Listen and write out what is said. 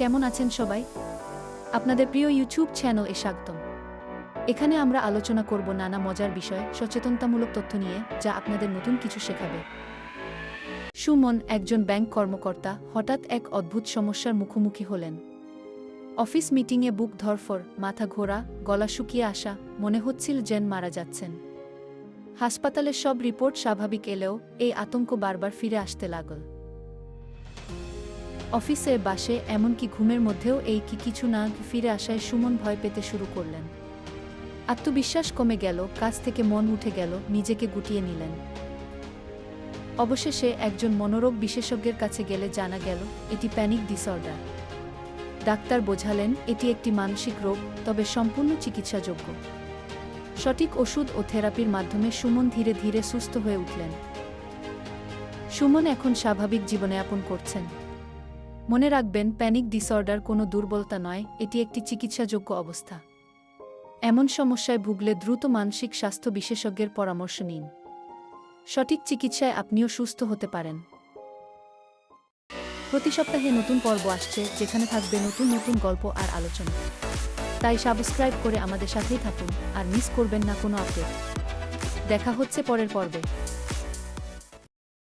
কেমন আছেন সবাই? আপনাদের প্রিয় ইউটিউব চ্যানেল এ এখানে আমরা আলোচনা করব নানা মজার বিষয়, সচেতনতামূলক তথ্য নিয়ে, যা আপনাদের নতুন কিছু শেখাবে। সুমন, একজন ব্যাংক কর্মকর্তা, হঠাৎ এক অদ্ভুত সমস্যার মুখোমুখি হলেন। অফিস মিটিংয়ে বুক ধরফর মাথা ঘোরা, গলা শুকিয়ে আসা, মনে হচ্ছিল জেন মারা যাচ্ছেন। হাসপাতালের সব রিপোর্ট স্বাভাবিক এলেও, এই আতঙ্ক বারবার ফিরে আসতে লাগল। অফিসে বাসে এমনকি ঘুমের মধ্যেও এই কি কিছু না ফিরে আসায় সুমন ভয় পেতে শুরু করলেন। আত্মবিশ্বাস কমে গেল, কাজ থেকে মন উঠে গেল, নিজেকে গুটিয়ে নিলেন। অবশেষে একজন মনোরোগ বিশেষজ্ঞের কাছে গেলে জানা গেল, এটি প্যানিক ডিসঅর্ডার ডাক্তার বোঝালেন, এটি একটি মানসিক রোগ, তবে সম্পূর্ণ চিকিৎসাযোগ্য। সঠিক ওষুধ ও থেরাপির মাধ্যমে সুমন ধীরে ধীরে সুস্থ হয়ে উঠলেন। সুমন এখন স্বাভাবিক জীবনে জীবনযাপন করছেন। মনে রাখবেন প্যানিক ডিসঅর্ডার কোনো দুর্বলতা নয়, এটি একটি চিকিৎসাযোগ্য অবস্থা। এমন সমস্যায় ভুগলে দ্রুত মানসিক স্বাস্থ্য বিশেষজ্ঞের পরামর্শ নিন। সঠিক চিকিৎসায় আপনিও সুস্থ হতে পারেন। প্রতি সপ্তাহে নতুন পর্ব আসছে, যেখানে থাকবে নতুন নতুন গল্প আর আলোচনা। তাই সাবস্ক্রাইব করে আমাদের সাথেই থাকুন, আর মিস করবেন না কোনো আপডেট দেখা হচ্ছে পরের পর্বে।